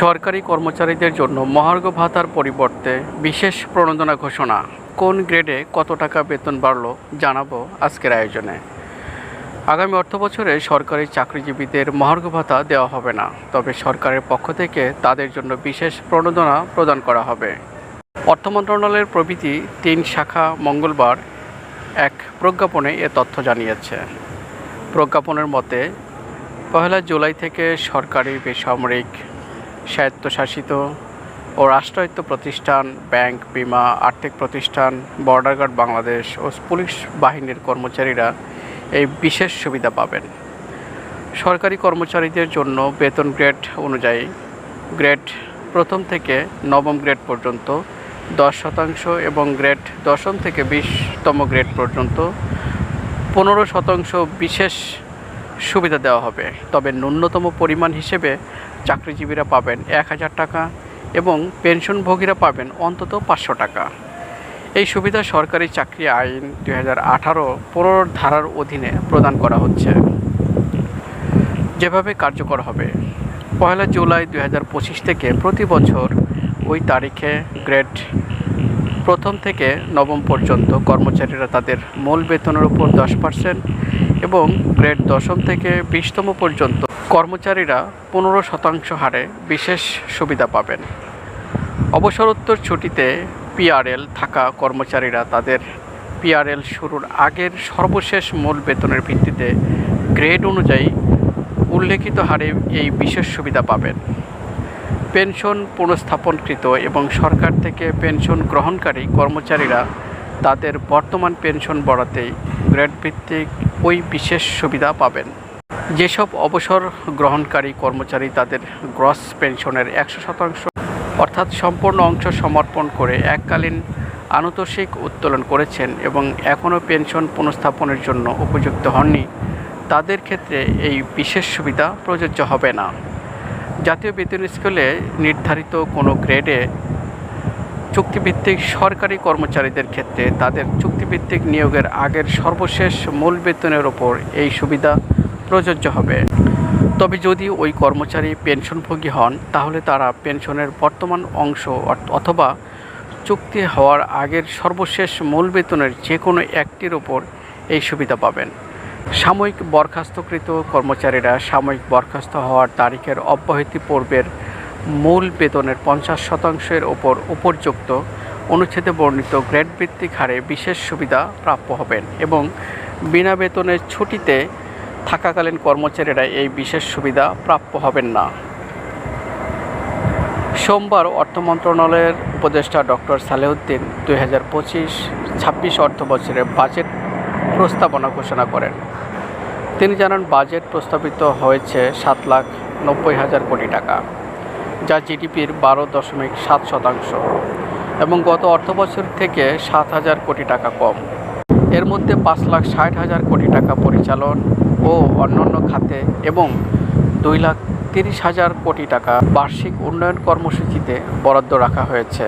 সরকারি কর্মচারীদের জন্য মহার্ঘ ভাতার পরিবর্তে বিশেষ প্রণোদনা ঘোষণা। কোন গ্রেডে কত টাকা বেতন বাড়লো জানাব আজকের আয়োজনে। আগামী অর্থ বছরে সরকারি চাকরিজীবীদের মহার্ঘ ভাতা দেওয়া হবে না, তবে সরকারের পক্ষ থেকে তাদের জন্য বিশেষ প্রণোদনা প্রদান করা হবে। অর্থ মন্ত্রণালয়ের প্রভৃতি তিন শাখা মঙ্গলবার এক প্রজ্ঞাপনে এ তথ্য জানিয়েছে। প্রজ্ঞাপনের মতে, পহেলা জুলাই থেকে সরকারি বেসামরিক স্বায়ত্তশাসিত ও রাষ্ট্রায়ত্ত প্রতিষ্ঠান, ব্যাংক, বিমা, আর্থিক প্রতিষ্ঠান, বর্ডার গার্ড বাংলাদেশ ও পুলিশ বাহিনীর কর্মচারীরা এই বিশেষ সুবিধা পাবেন। সরকারি কর্মচারীদের জন্য বেতন গ্রেড অনুযায়ী গ্রেড প্রথম থেকে নবম গ্রেড পর্যন্ত দশ শতাংশ এবং গ্রেড দশম থেকে বিশতম গ্রেড পর্যন্ত পনেরো শতাংশ বিশেষ সুবিধা দেওয়া হবে। তবে ন্যূনতম পরিমাণ হিসেবে চাকরিজীবীরা পাবেন এক হাজার টাকা এবং পেনশনভোগীরা পাবেন অন্তত পাঁচশো টাকা। এই সুবিধা সরকারি চাকরি আইন দুই হাজার আঠারো ধারার অধীনে প্রদান করা হচ্ছে। যেভাবে কার্যকর হবে, পয়লা জুলাই দুই হাজার পঁচিশ থেকে প্রতি বছর ওই তারিখে গ্রেড প্রথম থেকে নবম পর্যন্ত কর্মচারীরা তাদের মূল বেতনের উপর দশ পার্সেন্ট এবং গ্রেড দশম থেকে বিশতম পর্যন্ত কর্মচারীরা পনেরো শতাংশ হারে বিশেষ সুবিধা পাবেন। অবসরোত্তর ছুটিতে পিআরএল থাকা কর্মচারীরা তাদের পিআরএল শুরুর আগের সর্বশেষ মূল বেতনের ভিত্তিতে গ্রেড অনুযায়ী উল্লেখিত হারে এই বিশেষ সুবিধা পাবেন। পেনশন পুনঃস্থাপনকৃত এবং সরকার থেকে পেনশন গ্রহণকারী কর্মচারীরা তাদের বর্তমান পেনশন বড়াতেই গ্রেড ভিত্তিক ওই বিশেষ সুবিধা পাবেন। যেসব অবসর গ্রহণকারী কর্মচারী তাদের গ্রস পেনশনের একশো শতাংশ অর্থাৎ সম্পূর্ণ অংশ সমর্পণ করে এককালীন আনুতোষিক উত্তোলন করেছেন এবং এখনও পেনশন পুনঃস্থাপনের জন্য উপযুক্ত হননি, তাদের ক্ষেত্রে এই বিশেষ সুবিধা প্রযোজ্য হবে না। জাতীয় বেতন স্কেলে নির্ধারিত কোনো গ্রেডে চুক্তিভিত্তিক সরকারি কর্মচারীদের ক্ষেত্রে তাদের চুক্তিভিত্তিক নিয়োগের আগের সর্বশেষ মূল বেতনের ওপর এই সুবিধা প্রযোজ্য হবে। তবে যদি ওই কর্মচারী পেনশনভোগী হন, তাহলে তারা পেনশনের বর্তমান অংশ অথ- অথবা চুক্তি হওয়ার আগের সর্বশেষ মূল বেতনের যে কোনো একটির ওপর এই সুবিধা পাবেন। সাময়িক বরখাস্তকৃত কর্মচারীরা সাময়িক বরখাস্ত হওয়ার তারিখের অব্যাহতি পূর্বের মূল বেতনের পঞ্চাশ শতাংশের ওপর উপযুক্ত অনুচ্ছেদে বর্ণিত গ্রেড ভিত্তিক হারে বিশেষ সুবিধা প্রাপ্য হবেন এবং বিনা বেতনের ছুটিতে থাকাকালীন কর্মচারীরা এই বিশেষ সুবিধা প্রাপ্য হবেন না। সোমবার অর্থ মন্ত্রণালয়ের উপদেষ্টা ডক্টর সালেউদ্দিন দুই হাজার পঁচিশ ছাব্বিশ অর্থ বছরের বাজেট প্রস্তাবনা ঘোষণা করেন। তিনি জানান, বাজেট প্রস্তাবিত হয়েছে সাত লাখ নব্বই হাজার কোটি টাকা। যা জিডিপির বারো দশমিক সাত শতাংশ এবং গত অর্থবছর থেকে সাত হাজার কোটি টাকা কম। এর মধ্যে পাঁচ লাখ ষাট হাজার কোটি টাকা পরিচালন ও অন্যান্য খাতে এবং দুই লাখ তিরিশ হাজার কোটি টাকা বার্ষিক উন্নয়ন কর্মসূচিতে বরাদ্দ রাখা হয়েছে।